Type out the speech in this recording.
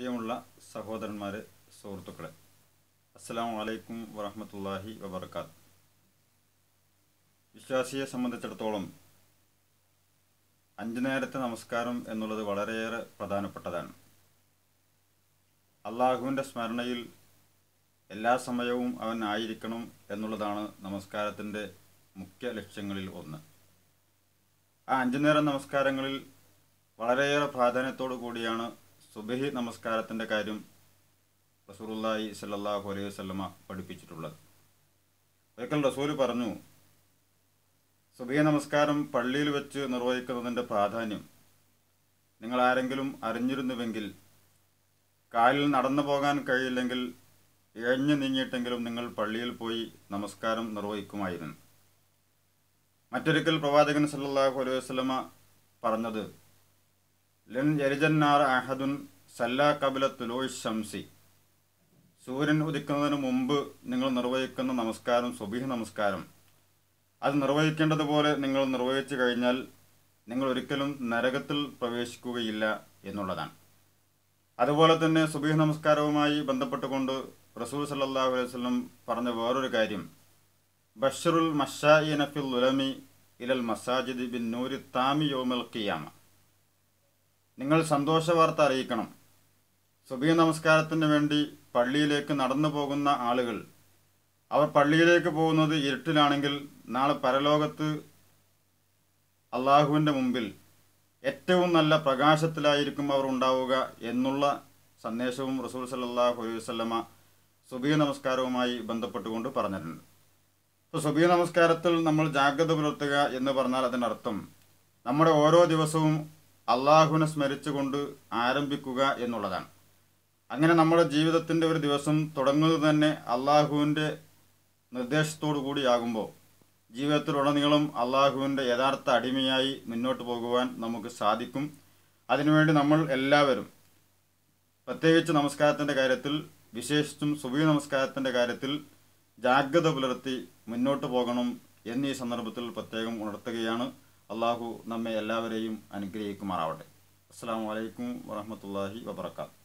പ്രിയമുള്ള സഹോദരന്മാരെ സുഹൃത്തുക്കളെ അസ്സാം വലൈക്കും വറഹമത്തല്ലാഹി വബർക്കാത്ത് വിശ്വാസിയെ സംബന്ധിച്ചിടത്തോളം അഞ്ചു നേരത്തെ നമസ്കാരം എന്നുള്ളത് വളരെയേറെ പ്രധാനപ്പെട്ടതാണ്. അള്ളാഹുവിന്റെ സ്മരണയിൽ എല്ലാ സമയവും അവൻ ആയിരിക്കണം എന്നുള്ളതാണ് നമസ്കാരത്തിന്റെ മുഖ്യ ലക്ഷ്യങ്ങളിൽ ഒന്ന്. ആ അഞ്ചു നേരം നമസ്കാരങ്ങളിൽ വളരെയേറെ പ്രാധാന്യത്തോടു കൂടിയാണ് സുബഹി നമസ്കാരത്തിന്റെ കാര്യം റസൂറുല്ലായി സല്ലാഹു അലൈഹി വസല്ലമ പഠിപ്പിച്ചിട്ടുള്ളത്. ഒരിക്കൽ റസൂൽ പറഞ്ഞു സുബഹി നമസ്കാരം പള്ളിയിൽ വെച്ച് നിർവഹിക്കുന്നതിന്റെ പ്രാധാന്യം നിങ്ങൾ ആരെങ്കിലും അറിഞ്ഞിരുന്നുവെങ്കിൽ കാലിൽ നടന്നു പോകാൻ കഴിയില്ലെങ്കിൽ ഇഴഞ്ഞു നീങ്ങിയിട്ടെങ്കിലും നിങ്ങൾ പള്ളിയിൽ പോയി നമസ്കാരം നിർവഹിക്കുമായിരുന്നു. മറ്റൊരിക്കൽ പ്രവാചകൻ സല്ലാഹു അലൈഹി വസല്ലമ പറഞ്ഞത് അഹദുൻ സല്ലാ കബില തുലോയ് സൂര്യൻ ഉദിക്കുന്നതിന് മുമ്പ് നിങ്ങൾ നിർവഹിക്കുന്ന നമസ്കാരം സുബിഹ് നമസ്കാരം. അത് നിർവഹിക്കേണ്ടതുപോലെ നിങ്ങൾ നിർവഹിച്ചു കഴിഞ്ഞാൽ നിങ്ങൾ ഒരിക്കലും നരകത്തിൽ പ്രവേശിക്കുകയില്ല എന്നുള്ളതാണ്. അതുപോലെ തന്നെ സുബീഹ് നമസ്കാരവുമായി ബന്ധപ്പെട്ടുകൊണ്ട് റസൂൽ സല്ലാഹു അലൈഹി വസല്ലം പറഞ്ഞ വേറൊരു കാര്യം. ബഷറുൽ മഷാ ഫിൽ ഉലമി ഇലൽ മസാജിദ് ബിൻ നൂരി താമി യോമൽ ഖിയാമ. നിങ്ങൾ സന്തോഷ വാർത്ത അറിയിക്കണം. സുബിയ നമസ്കാരത്തിന് വേണ്ടി പള്ളിയിലേക്ക് നടന്നു പോകുന്ന ആളുകൾ. അവർ പള്ളിയിലേക്ക് പോകുന്നത് ഇരുട്ടിലാണെങ്കിൽ നാളെ പരലോകത്ത് അള്ളാഹുവിന്റെ മുമ്പിൽ ഏറ്റവും നല്ല പ്രകാശത്തിലായിരിക്കും അവർ ഉണ്ടാവുക എന്നുള്ള സന്ദേശവും റസൂൽ സല്ലാഹു അലൈഹി വസ്ലമ സുബിയ നമസ്കാരവുമായി ബന്ധപ്പെട്ടുകൊണ്ട് പറഞ്ഞിട്ടുണ്ട്. ഇപ്പോൾ സുബിയ നമസ്കാരത്തിൽ നമ്മൾ ജാഗ്രത പുലർത്തുക എന്ന് പറഞ്ഞാൽ അതിനർത്ഥം നമ്മുടെ ഓരോ ദിവസവും അള്ളാഹുവിനെ സ്മരിച്ചുകൊണ്ട് ആരംഭിക്കുക എന്നുള്ളതാണ്. അങ്ങനെ നമ്മുടെ ജീവിതത്തിന്റെ ഒരു ദിവസം തുടങ്ങുന്നത് തന്നെ അള്ളാഹുവിന്റെ നിർദ്ദേശത്തോടു കൂടിയാകുമ്പോൾ ജീവിതത്തിലുടനീളം അള്ളാഹുവിന്റെ യഥാർത്ഥ അടിമയായി മുന്നോട്ട് പോകുവാൻ നമുക്ക് സാധിക്കും. അതിനുവേണ്ടി നമ്മൾ എല്ലാവരും പ്രത്യേകിച്ച് നമസ്കാരത്തിന്റെ കാര്യത്തിൽ വിശേഷിച്ചും സുബീ നമസ്കാരത്തിന്റെ കാര്യത്തിൽ ജാഗ്രത പുലർത്തി മുന്നോട്ട് പോകണം എന്നീ സന്ദർഭത്തിൽ പ്രത്യേകം ഉണർത്തുകയാണ്. അള്ളാഹു നമ്മെ എല്ലാവരെയും അനുഗ്രഹിക്കുമാറാവട്ടെ. അസ്സാം വലൈക്കും വാഹമത്തല്ലാഹി വബർക്കാത്ത്